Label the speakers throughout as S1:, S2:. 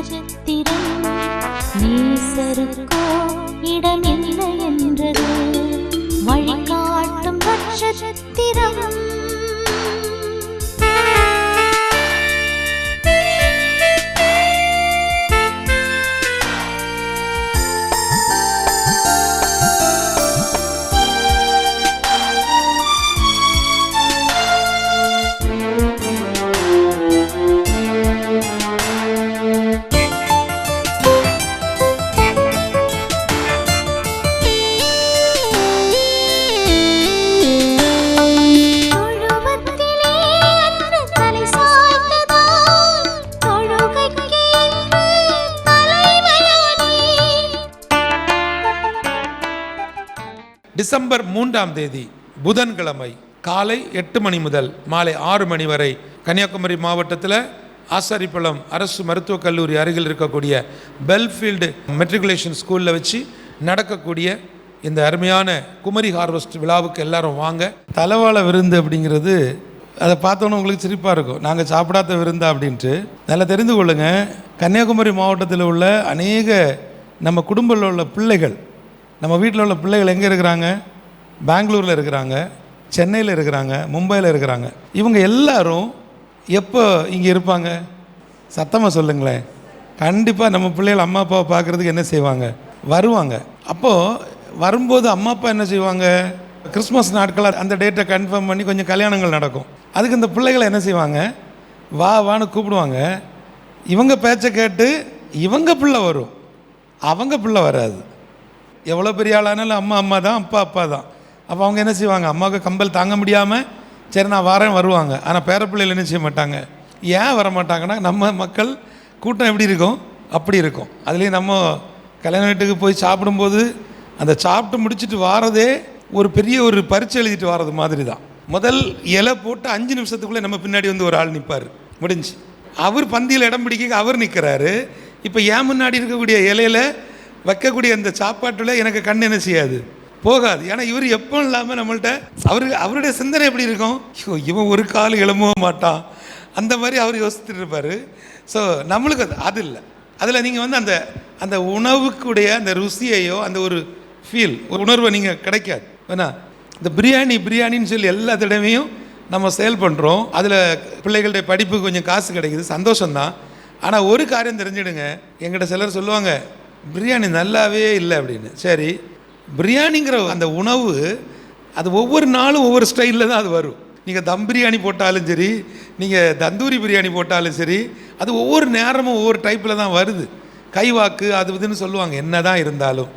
S1: வருவோரை போஷிக்கும் நட்சத்திரம் நேசருக்கோ இடமில்லை என்றது வழிகாட்டும் நட்சத்திரம்
S2: டிசம்பர் மூன்றாம் தேதி புதன்கிழமை காலை எட்டு மணி முதல் மாலை ஆறு மணி வரை கன்னியாகுமரி மாவட்டத்தில் ஆசாரிப்பள்ளம் அரசு மருத்துவக் கல்லூரி அருகில் இருக்கக்கூடிய பெல்ஃபீல்டு மெட்ரிகுலேஷன் ஸ்கூலில் வச்சு நடக்கக்கூடிய இந்த அருமையான குமரி ஹார்வெஸ்ட் விழாவுக்கு எல்லாரும் வாங்க. தலவாழ விருந்து அப்படிங்கிறது அதை பார்த்தோன்னே உங்களுக்கு சிரிப்பாக இருக்கும். நாங்கள் சாப்பிடாத விருந்தா அப்படின்ட்டு. நல்லா தெரிந்து கொள்ளுங்கள் கன்னியாகுமரி மாவட்டத்தில் உள்ள அநேக நம்ம குடும்பத்தில் உள்ள பிள்ளைகள் நம்ம வீட்டில் உள்ள பிள்ளைகள் எங்கே இருக்கிறாங்க? பெங்களூரில் இருக்கிறாங்க சென்னையில் இருக்கிறாங்க மும்பையில் இருக்கிறாங்க. இவங்க எல்லாரும் எப்போ இங்கே இருப்பாங்க? சத்தமாக சொல்லுங்களேன். கண்டிப்பாக நம்ம பிள்ளைகள் அம்மா அப்பாவை பார்க்குறதுக்கு என்ன செய்வாங்க? வருவாங்க. அப்போது வரும்போது அம்மா அப்பா என்ன செய்வாங்க? கிறிஸ்மஸ் நாட்களாக அந்த டேட்டை கன்ஃபார்ம் பண்ணி கொஞ்சம் கல்யாணங்கள் நடக்கும். அதுக்கு இந்த பிள்ளைகளை என்ன செய்வாங்க? வா வான்னு கூப்பிடுவாங்க. இவங்க பேச்சை கேட்டு இவங்க பிள்ளை வரும். அவங்க பிள்ளை வராது. எவ்வளோ பெரிய ஆளானாலும் அம்மா அம்மா தான் அப்பா அப்பா தான். அப்போ அவங்க என்ன செய்வாங்க? அம்மாவுக்கு கம்பல் தாங்க முடியாமல் சரி நான் வரேன் வருவாங்க. ஆனால் பேரப்பிள்ளைகள் என்ன செய்ய மாட்டாங்க? ஏன் வர மாட்டாங்கன்னா நம்ம மக்கள் கூட்டம் எப்படி இருக்கும்? அப்படி இருக்கும். அதுலேயும் நம்ம கல்யாண வீட்டுக்கு போய் சாப்பிடும்போது அந்த சாப்பிட்டு முடிச்சுட்டு வாரதே ஒரு பெரிய ஒரு பரீட்சை எழுதிட்டு வாரது மாதிரி தான். முதல் இலை போட்டு அஞ்சு நிமிஷத்துக்குள்ளே நம்ம பின்னாடி வந்து ஒரு ஆள் நிற்பார் முடிஞ்சு. அவர் பந்தியில் இடம் பிடிக்க அவர் நிற்கிறாரு இப்போ ஏன் முன்னாடி இருக்கக்கூடிய இலையில வைக்கக்கூடிய அந்த சாப்பாட்டில் எனக்கு கண் என்ன செய்யாது? போகாது. ஏன்னா இவர் எப்போ இல்லாமல் நம்மள்ட்ட அவரு அவருடைய சிந்தனை எப்படி இருக்கும்? ஐயோ இவன் ஒரு கால் எழும்பவும் மாட்டான். அந்த மாதிரி அவர் யோசிச்சுட்டு இருப்பார். ஸோ நம்மளுக்கு அது அது இல்லை. அதில் நீங்கள் வந்து அந்த அந்த உணவுக்குடைய அந்த ருசியையோ அந்த ஒரு ஃபீல் ஒரு உணர்வை நீங்கள் கிடைக்காது. ஏன்னா இந்த பிரியாணி பிரியாணின்னு சொல்லி எல்லா தடவையும் நம்ம சேல் பண்ணுறோம் அதில் பிள்ளைகளுடைய படிப்புக்கு கொஞ்சம் காசு கிடைக்குது. சந்தோஷம்தான். ஆனால் ஒரு காரியம் தெரிஞ்சிடுங்க. எங்கிட்ட சிலர் சொல்லுவாங்க பிரியாணி நல்லாவே இல்லை அப்படின்னு. சரி பிரியாணிங்கிற அந்த உணவு அது ஒவ்வொரு நாளும் ஒவ்வொரு ஸ்டைலில் தான் அது வரும். நீங்கள் தம் பிரியாணி போட்டாலும் சரி நீங்கள் தந்தூரி பிரியாணி போட்டாலும் சரி அது ஒவ்வொரு நேரமும் ஒவ்வொரு டைப்பில் தான் வருது. கைவாக்கு அது இதுன்னு சொல்லுவாங்க என்ன தான் இருந்தாலும்.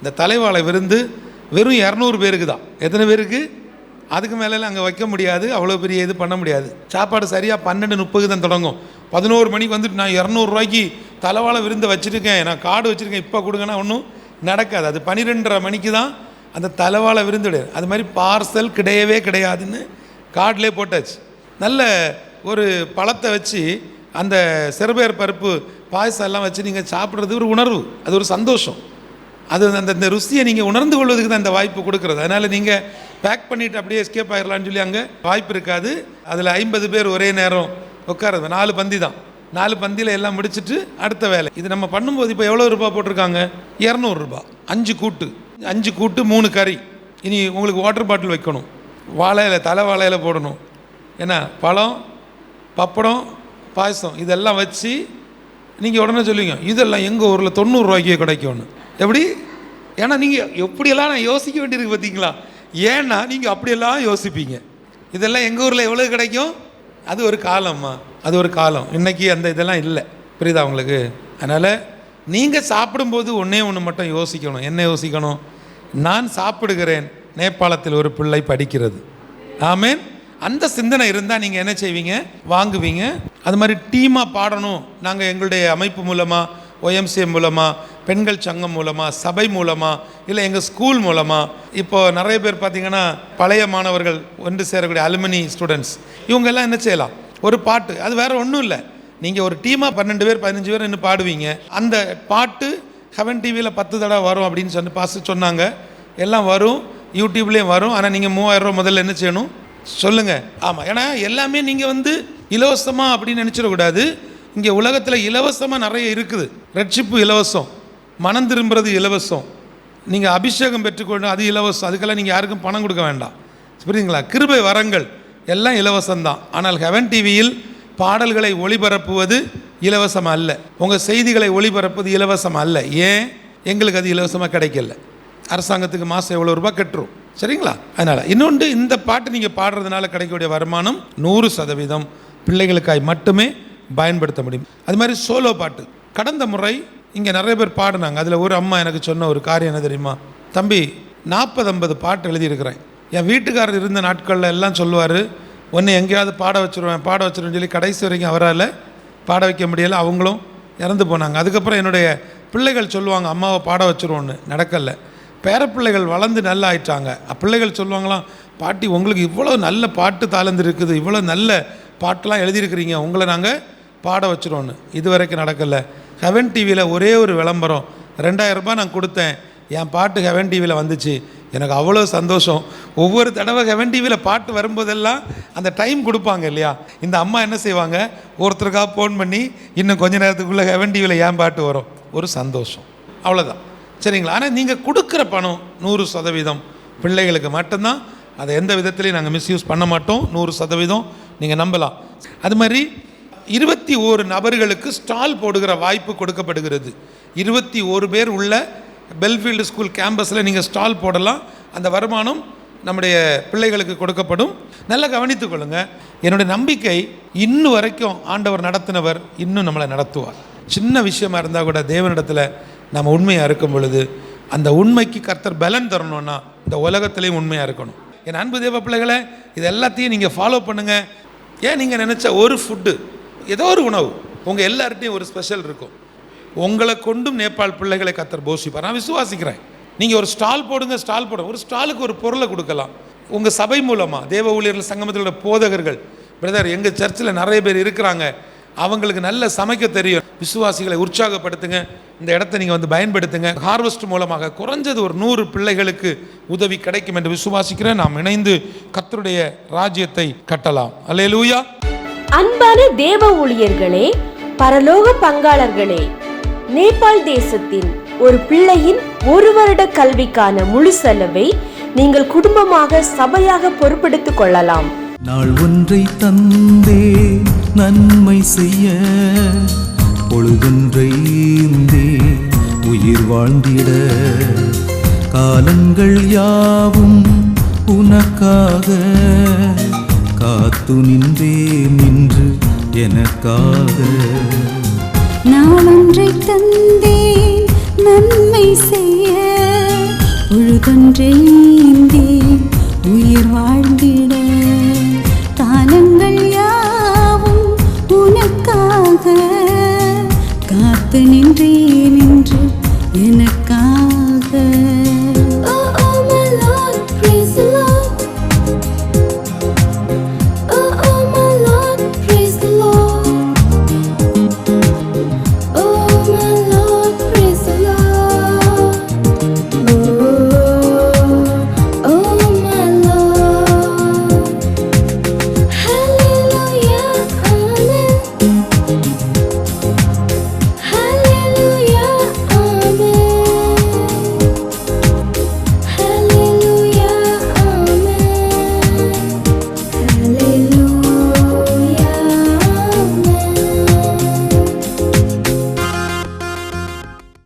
S2: இந்த தலைவாழை விருந்து வெறும் இரநூறு பேருக்கு தான். எத்தனை பேருக்கு? அதுக்கு மேலே அங்கே வைக்க முடியாது அவ்வளோ பெரிய இது பண்ண முடியாது. சாப்பாடு சரியாக பன்னெண்டு முப்பது தான் தொடங்கும். பதினோரு மணிக்கு வந்துட்டு நான் இரநூறுவாய்க்கு தலைவாழை விருந்து வச்சுருக்கேன். நான் காடு வச்சுருக்கேன். இப்போ கொடுங்கன்னா ஒன்றும் நடக்காது. அது பன்னிரெண்டரை மணிக்கு தான் அந்த தலைவாழை விருந்து அது மாதிரி பார்சல் கிடையவே கிடையாதுன்னு கார்டிலே போட்டாச்சு. நல்ல ஒரு பழத்தை வச்சு அந்த சிறுபேர் பருப்பு பாயசம் எல்லாம் வச்சு நீங்கள் சாப்பிட்றது ஒரு உணர்வு. அது ஒரு சந்தோஷம். அது அந்த அந்த ருசியை நீங்கள் உணர்ந்து கொள்வதுக்கு தான் அந்த வாய்ப்பு கொடுக்குறது. அதனால் நீங்கள் பேக் பண்ணிவிட்டு அப்படியே எஸ்கேப் ஆகிடலான்னு சொல்லி அங்கே வாய்ப்பு இருக்காது. அதில் ஐம்பது பேர் ஒரே நேரம் உட்காருது நாலு பந்தி தான். நாலு பந்தியில் எல்லாம் முடிச்சுட்டு அடுத்த வேலை. இது நம்ம பண்ணும்போது இப்போ எவ்வளோ ரூபாய் போட்டிருக்காங்க? இரநூறுபா அஞ்சு கூட்டு. அஞ்சு கூட்டு மூணு கறி. இனி உங்களுக்கு வாட்டர் பாட்டில் வைக்கணும். வாழையில் தலை வாழையில போடணும். என்ன? பழம் பப்படம் பாயசம். இதெல்லாம் வச்சு நீங்கள் உடனே சொல்லுவீங்க இதெல்லாம் எங்கள் ஊரில் தொண்ணூறுரூவாய்க்கே கிடைக்கும்னு. எப்படி? ஏன்னா நீங்கள் எப்படியெல்லாம் நான் யோசிக்க வேண்டியிருக்கு பார்த்தீங்களா ஏன்னா நீங்கள் அப்படியெல்லாம் யோசிப்பீங்க. இதெல்லாம் எங்கள் ஊரில் எவ்வளோ கிடைக்கும்? அது ஒரு காலம்மா. அது ஒரு காலம். இன்னைக்கு அந்த இதெல்லாம் இல்லை. புரியுதா உங்களுக்கு? அதனால் நீங்கள் சாப்பிடும்போது ஒன்றே ஒன்று மட்டும் யோசிக்கணும். என்ன யோசிக்கணும்? நான் சாப்பிடுகிறேன். நேபாளத்தில் ஒரு பிள்ளை படிக்கிறது. ஆமேன். அந்த சிந்தனை இருந்தால் நீங்கள் என்ன செய்வீங்க? வாங்குவீங்க. அது மாதிரி டீமாக பாடணும். நாங்கள் எங்களுடைய அமைப்பு மூலமாக ஒய்எம்சிஎம் மூலமாக பெண்கள் சங்கம் மூலமாக சபை மூலமாக இல்லை எங்கள் ஸ்கூல் மூலமாக இப்போது நிறைய பேர் பார்த்தீங்கன்னா பழைய மாணவர்கள் ஒன்று சேரக்கூடிய அலுமினி ஸ்டூடெண்ட்ஸ் இவங்க எல்லாம் என்ன செய்யலாம்? ஒரு பாட்டு அது வேற ஒன்றும் இல்லை. நீங்கள் ஒரு டீமாக பன்னெண்டு பேர் பதினஞ்சு பேர் நின்று பாடுவீங்க. அந்த பாட்டு ஹெவன் டிவியில் பத்து தடவை வரும் அப்படின்னு சொல்லி பாஸ் சொன்னாங்க. எல்லாம் வரும் யூடியூப்லேயும் வரும். ஆனால் நீங்கள் மூவாயிரரூவா ரூபா முதல்ல என்ன செய்யணும்? சொல்லுங்கள் ஆமாம் ஏன்னா எல்லாமே நீங்கள் வந்து இலவசமாக அப்படின்னு நினச்சிடக்கூடாது. இங்கே உலகத்தில் இலவசமாக நிறைய இருக்குது. ரட்சிப்பு இலவசம். மனம் திரும்புறது இலவசம். நீங்கள் அபிஷேகம் பெற்றுக்கொண்டு அது இலவசம். அதுக்கெல்லாம் நீங்கள் யாருக்கும் பணம் கொடுக்க வேண்டாம். புரியுதுங்களா? கிருபை வரங்கள் எல்லாம் இலவசம்தான் ஆனால் ஹெவன் டிவியில் பாடல்களை ஒளிபரப்புவது இலவசம் அல்ல. உங்கள் செய்திகளை ஒளிபரப்புவது இலவசம் அல்ல. ஏன்? எங்களுக்கு அது இலவசமாக கிடைக்கல. அரசாங்கத்துக்கு மாதம் எவ்வளோ ரூபாய் கட்டுரும் சரிங்களா? அதனால் இன்னொன்று இந்த பாட்டு நீங்கள் பாடுறதுனால கிடைக்கக்கூடிய வருமானம் நூறு சதவீதம். பிள்ளைகளுக்காய் மட்டுமே பயன்படுத்த முடியும். அது மாதிரி சோலோ பாட்டு. கடந்த முறை இங்கே நிறைய பேர் பாடினாங்க. அதில் ஒரு அம்மா எனக்கு சொன்ன ஒரு காரியம் என்ன தெரியுமா? தம்பி நாற்பது ஐம்பது பாட்டு எழுதியிருக்கிறேன். என் வீட்டுக்காரர் இருந்த நாட்களில் எல்லாம் சொல்லுவார் ஒன்று எங்கேயாவது பாட வச்சுருவேன் பாட வச்சுருவேன்னு சொல்லி கடைசி வரைக்கும் அவரால் பாட வைக்க முடியலை. அவங்களும் இறந்து போனாங்க. அதுக்கப்புறம் என்னுடைய பிள்ளைகள் சொல்லுவாங்க அம்மாவை பாட வச்சுருவோன்னு நடக்கலை. பேரப்பிள்ளைகள் வளர்ந்து நல்லா ஆயிட்டாங்க. பிள்ளைகள் சொல்லுவாங்களாம் பாட்டி உங்களுக்கு இவ்வளோ நல்ல பாட்டு தாளந்து இருக்குது இவ்வளோ நல்ல பாட்டெலாம் எழுதியிருக்கிறீங்க. உங்களை நாங்கள் பாட வச்சுருவோன்னு இது வரைக்கும் நடக்கலை. ஹெவன் டிவியில் ஒரே ஒரு விளம்பரம். ரெண்டாயிரம் ரூபாய் நான் கொடுத்தேன். என் பாட்டு ஹெவன் டிவியில் வந்துச்சு. எனக்கு அவ்வளோ சந்தோஷம். ஒவ்வொரு தடவை ஹெவன் டிவியில் பாட்டு வரும்போதெல்லாம் அந்த டைம் கொடுப்பாங்க இல்லையா? இந்த அம்மா என்ன செய்வாங்க? ஒருத்தருக்காக ஃபோன் பண்ணி இன்னும் கொஞ்ச நேரத்துக்குள்ளே ஹெவன் டிவியில் ஏன் பாட்டு வரும்? ஒரு சந்தோஷம். அவ்வளோதான் சரிங்களா? ஆனால் நீங்கள் கொடுக்குற பணம் நூறு சதவீதம். பிள்ளைகளுக்கு மட்டும்தான். அதை எந்த விதத்துலையும் நாங்கள் மிஸ்யூஸ் பண்ண மாட்டோம். நூறு சதவீதம். நீங்கள் நம்பலாம். அது மாதிரி இருபத்தி ஓரு நபர்களுக்கு ஸ்டால் போடுகிற வாய்ப்பு கொடுக்கப்படுகிறது. இருபத்தி ஓரு பேர் உள்ள பெல்ஃபீல்டு ஸ்கூல் கேம்பஸில் நீங்கள் ஸ்டால் போடலாம். அந்த வருமானம் நம்முடைய பிள்ளைகளுக்கு கொடுக்கப்படும். நல்லா கவனித்துக்கொள்ளுங்க என்னுடைய நம்பிக்கை இன்னும் வரைக்கும் ஆண்டவர் நடத்தினவர் இன்னும் நம்மளை நடத்துவார். சின்ன விஷயமா இருந்தால் கூட தேவனிடத்தில் நம்ம உண்மையாக இருக்கும் பொழுது அந்த உண்மைக்கு கர்த்தர் பலன் தரணும்னா இந்த உலகத்திலையும் உண்மையாக இருக்கணும். என் அன்பு தேவ பிள்ளைகளை இது எல்லாத்தையும் நீங்கள் ஃபாலோ பண்ணுங்கள் ஏன் நீங்கள் நினச்ச ஒரு ஃபுட்டு ஏதோ ஒரு உணவு. உங்கள் எல்லார்ட்டையும் ஒரு ஸ்பெஷல் இருக்கும். உங்களை கொண்டும் நேபாள் பிள்ளைகளை கத்தர் போஷிப்பார். நான் விசுவாசிக்கிறேன். நீங்கள் ஒரு ஸ்டால் போடுங்க ஸ்டால் போடுங்க. ஒரு ஸ்டாலுக்கு ஒரு பொருளை கொடுக்கலாம். உங்கள் சபை மூலமாக தேவ ஊழியர்கள் சங்கமத்திலோட போதகர்கள். பிரதர் எங்கள் சர்ச்சில் நிறைய பேர் இருக்கிறாங்க. அவங்களுக்கு நல்ல சமைக்க தெரியும். விசுவாசிகளை உற்சாகப்படுத்துங்க. இந்த இடத்த நீங்கள் வந்து பயன்படுத்துங்க. ஹார்வெஸ்ட் மூலமாக குறைஞ்சது ஒரு நூறு பிள்ளைகளுக்கு உதவி கிடைக்கும் என்று விசுவாசிக்கிறேன். நாம் இணைந்து கத்தருடைய ராஜ்யத்தை கட்டலாம். அல்லேலூயா
S3: அன்பான தேவ ஊழியர்களே பரலோக பங்காளர்களே நேபாள் தேசத்தின் ஒரு பிள்ளையின் ஒரு வருட கல்விக்கான முழு செலவை நீங்கள் குடும்பமாக சபையாக பொறுப்பெடுத்துக் கொள்ளலாம்.
S4: நாள் ஒன்றை தந்தே நன்மை செய்ய பொழுதொன்றை உயிர் வாழ்ந்திட. காலங்கள் யாவும் உனக்காக காத்து நின்றே நின்று எனக்காக.
S5: நான் ஒன்றை தந்தேன் நன்மை செய்ய. பொழுதொன்றே ஈந்தேன் உயிர் வாழ்ந்திட